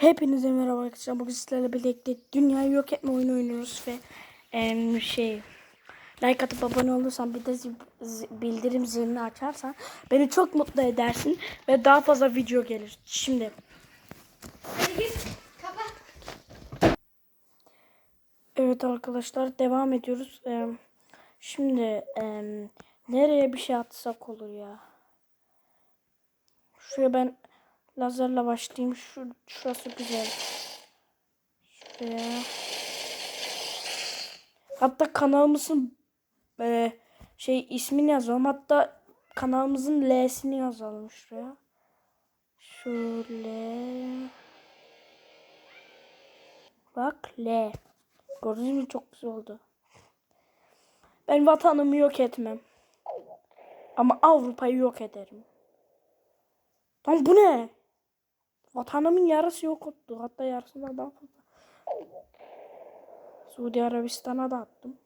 Hepinize merhaba arkadaşlar. Bugün sizlerle birlikte dünyayı yok etme oyunu oynuyoruz ve em, şey like atıp abone olursan bir de zi- zi- bildirim zilini açarsan beni çok mutlu edersin ve daha fazla video gelir. Şimdi evet arkadaşlar devam ediyoruz. Em, şimdi em, nereye bir şey atsak olur ya. Şuraya ben lazerle başlayayım. Şu, şurası güzel. Şuraya. Hatta kanalımızın e, şey ismini yazalım. Hatta kanalımızın L'sini yazalım şuraya. Şöyle. Bak L. Gördünüz mü çok güzel oldu. Ben vatanımı yok etmem. Ama Avrupa'yı yok ederim. Lan bu ne? Vatanımın yarısı yok oldu. Hatta yarısından daha fazla. Suudi Arabistan'a da attım.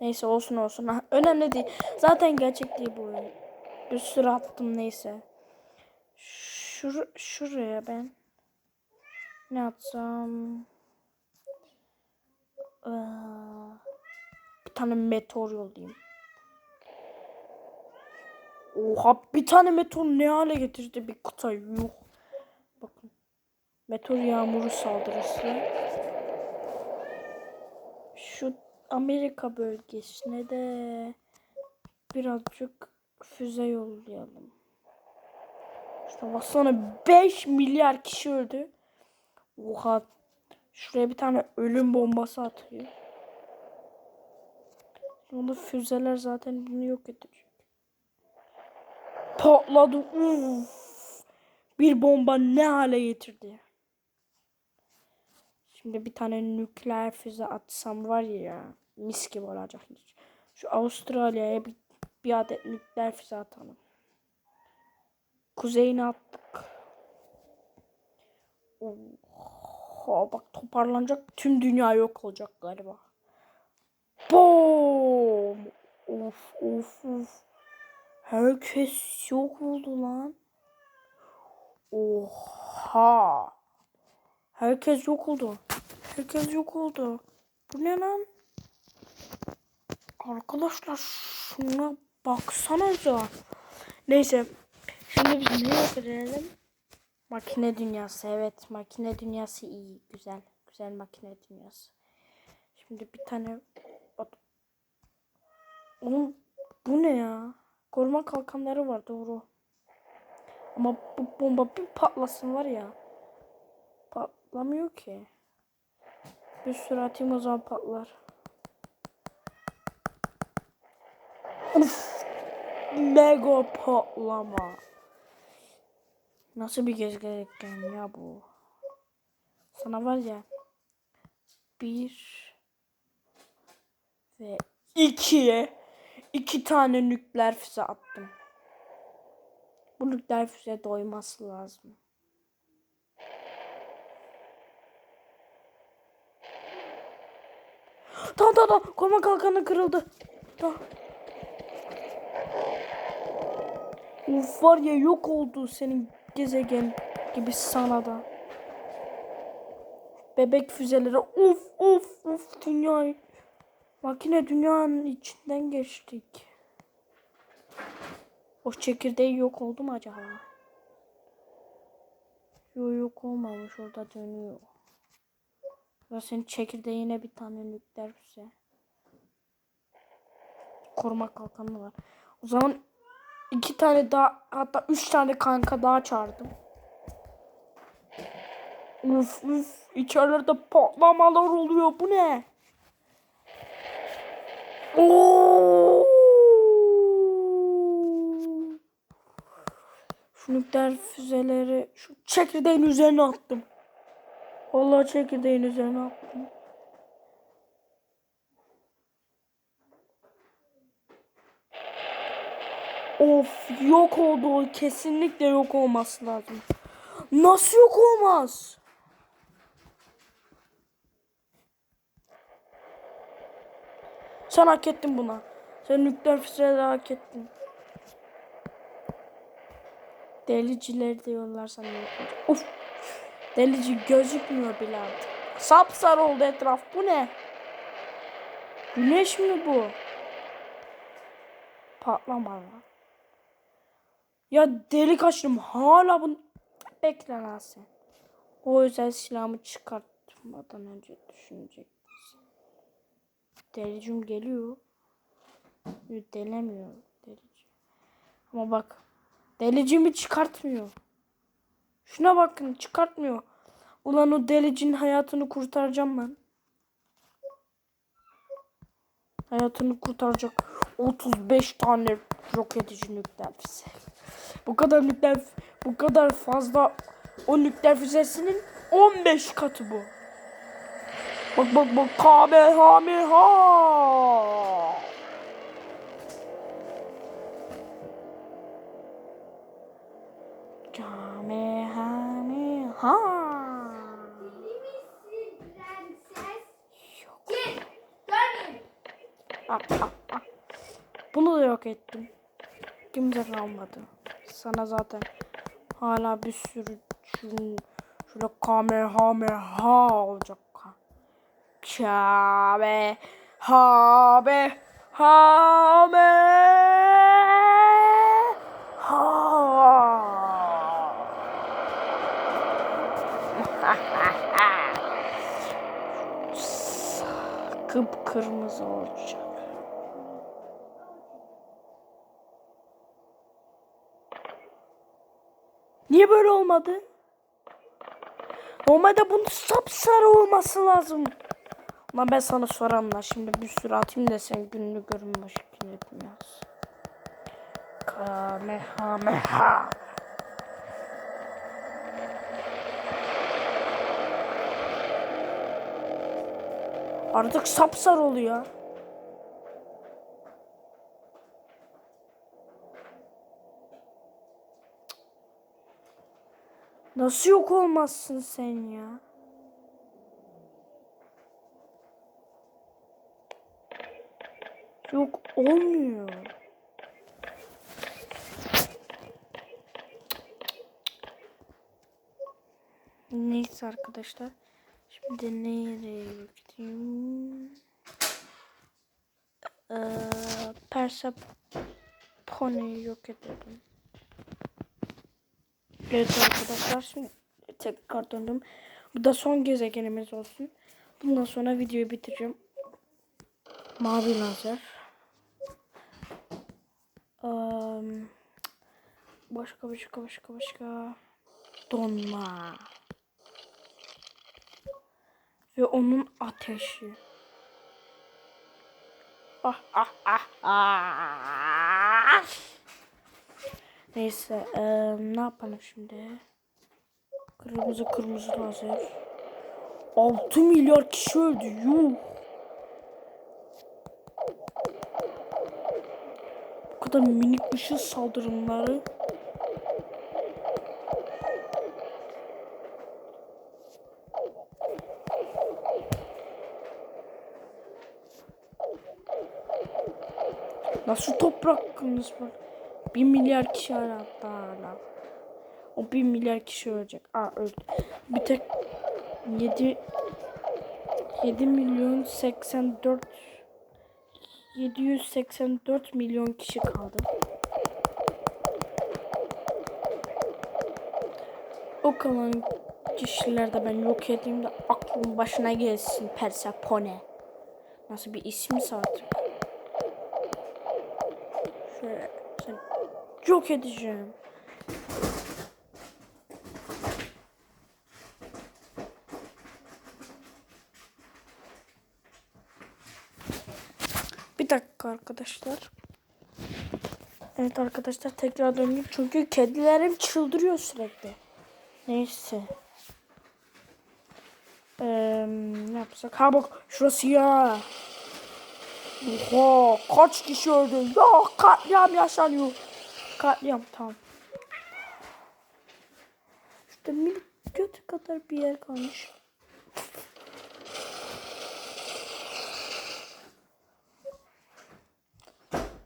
Neyse olsun olsun. Önemli değil. Zaten gerçek değil bu. Bir sürü attım neyse. Şur şuraya ben ne atsam? Ee, bir tane meteor yollayayım. Oha bir tane meteor ne hale getirdi bir kıta yuh. Bakın. Meteor yağmuru saldırısı. Şu Amerika bölgesine de birazcık füze yollayalım. İşte baksana 5 milyar kişi öldü. Oha. Şuraya bir tane ölüm bombası atıyor. Onda füzeler zaten bunu yok edecek. Patladı. Uf. Bir bomba ne hale getirdi. Şimdi bir tane nükleer füze atsam var ya mis gibi olacak. Şu Avustralya'ya bir, bir adet nükleer füze atalım. Kuzeyine attık. Oha bak toparlanacak tüm dünya yok olacak galiba. Boom! Of of of. Herkes yok oldu lan. Oha. Herkes yok oldu. Herkes yok oldu. Bu ne lan? Arkadaşlar şuna baksanıza. Neyse. Şimdi biz ne yapalım? Makine dünyası. Evet makine dünyası iyi. Güzel. Güzel makine dünyası. Şimdi bir tane... Oğlum bu ne ya? Koruma kalkanları var doğru. Ama bu bomba bir patlasın var ya. Patlamıyor ki. Bir sürü atayım o zaman patlar. Uf. Mega patlama. Nasıl bir gezegen ya bu? Sana var ya. Bir ve ikiye iki tane nükleer füze attım. Bu nükleer füze doyması lazım. Tamam tamam tamam. Koruma kalkanı kırıldı. Tamam. Uf var ya yok oldu senin gezegen gibi sana da. Bebek füzeleri uf uf uf dünya. Makine dünyanın içinden geçtik. O çekirdeği yok oldu mu acaba? Yok yok olmamış orada dönüyor. Ya senin çekirdeğine bir tane nükleer füze. Koruma kalkanı var. O zaman iki tane daha hatta üç tane kanka daha çağırdım. Uf uf içeride patlamalar oluyor bu ne? Oo! Şu nükleer füzeleri şu çekirdeğin üzerine attım. Vallahi çekirdeğin üzerine attım. Of yok oldu kesinlikle yok olması lazım. Nasıl yok olmaz? Sen hak ettin buna. Sen nükleer füzeleri hak ettin. Delicileri de yollarsan iyi olur. Uf. Delici gözükmüyor bile artık. Sapsarı oldu etraf. Bu ne? Güneş mi bu? Patlama. Ya delik açtım hala bunu bekle lan sen. O özel silahımı çıkartmadan önce düşünecek? Delicim geliyor. Yo, Delemiyor delici. Ama bak delicimi çıkartmıyor. Şuna bakın çıkartmıyor. Ulan o delicinin hayatını kurtaracağım ben. Hayatını kurtaracak 35 tane roketici nükleer füze. Bu kadar nükleer bu kadar fazla o nükleer füzesinin 15 katı bu. Bak bak bak Kamehameha. Kamehameha. Ah, ah, ah. Bunu da yok ettim. Kimse kalmadı. Sana zaten hala bir sürü şun, şöyle kamehameha olacak. Kabe habe hame ha. Kıpkırmızı olacak. Niye böyle olmadı? Normalde bunun sapsarı olması lazım. Ama ben sana soram lan. Şimdi bir sürü atayım da sen gününü görün başka etmez. Kamehameha. Artık sapsarı oluyor. Nasıl yok olmazsın sen ya? Yok olmuyor. Neyse arkadaşlar. Şimdi nereye gideyim? Ee, Persepone'yi yok edelim. Evet arkadaşlar şimdi tekrar döndüm. Bu da son gezegenimiz olsun. Bundan sonra videoyu bitireceğim. Mavi lazer. Um, başka başka başka başka. Donma. Ve onun ateşi. Ah ah ah ah. Neyse eee, ne yapalım şimdi? Kırmızı kırmızı lazer. 6 milyar kişi öldü. Yuh. Kadar minik ışın saldırımları. Nasıl toprakınız var? Bir milyar kişi hatta hala. O bir milyar kişi ölecek. Aa öldü. Bir tek 7 7 milyon 84 784 milyon kişi kaldı. O kalan kişiler de ben yok edeyim de aklım başına gelsin Persepone. Nasıl bir ismi artık. Şöyle sen yok edeceğim. Bir arkadaşlar. Evet arkadaşlar tekrar döneyim çünkü kedilerim çıldırıyor sürekli. Neyse. Ee, ne yapsak? Ha bak şurası ya. Oha kaç kişi öldü? Ya katliam yaşanıyor. Katliam tamam. Şurada minik göt kadar bir yer kalmış.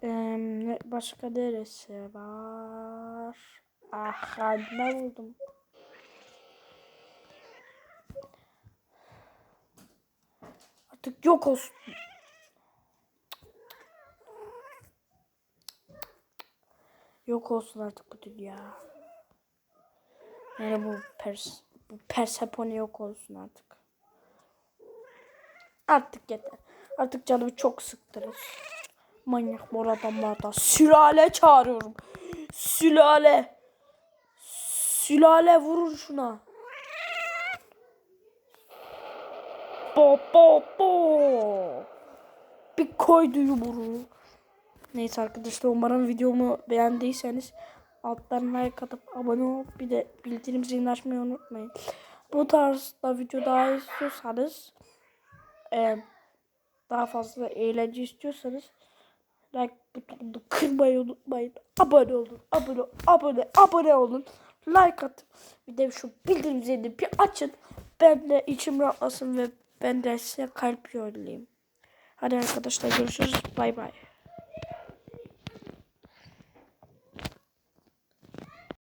Ee, ne- başka neresi var? Ah kalbime vurdum. Artık yok olsun. Yok olsun artık bu dünya. Yani bu pers bu Persepone yok olsun artık. Artık yeter. Artık canımı çok sıktınız. Manyak mor adamlardan. Sülale çağırıyorum. Sülale. Sülale vurun şuna. Bo bo bo. Bir koydu yumruğu. Neyse arkadaşlar umarım videomu beğendiyseniz alttan like atıp abone olup bir de bildirim zilini açmayı unutmayın. Bu tarzda video daha istiyorsanız eee, daha fazla eğlence istiyorsanız like butonunu kırmayı unutmayın. Abone olun. Abone, abone, abone olun. Like atın. Bir de şu bildirim zilini bir açın. Ben de içim rahatlasın ve ben de size kalp yollayayım. Hadi arkadaşlar görüşürüz. Bay bay.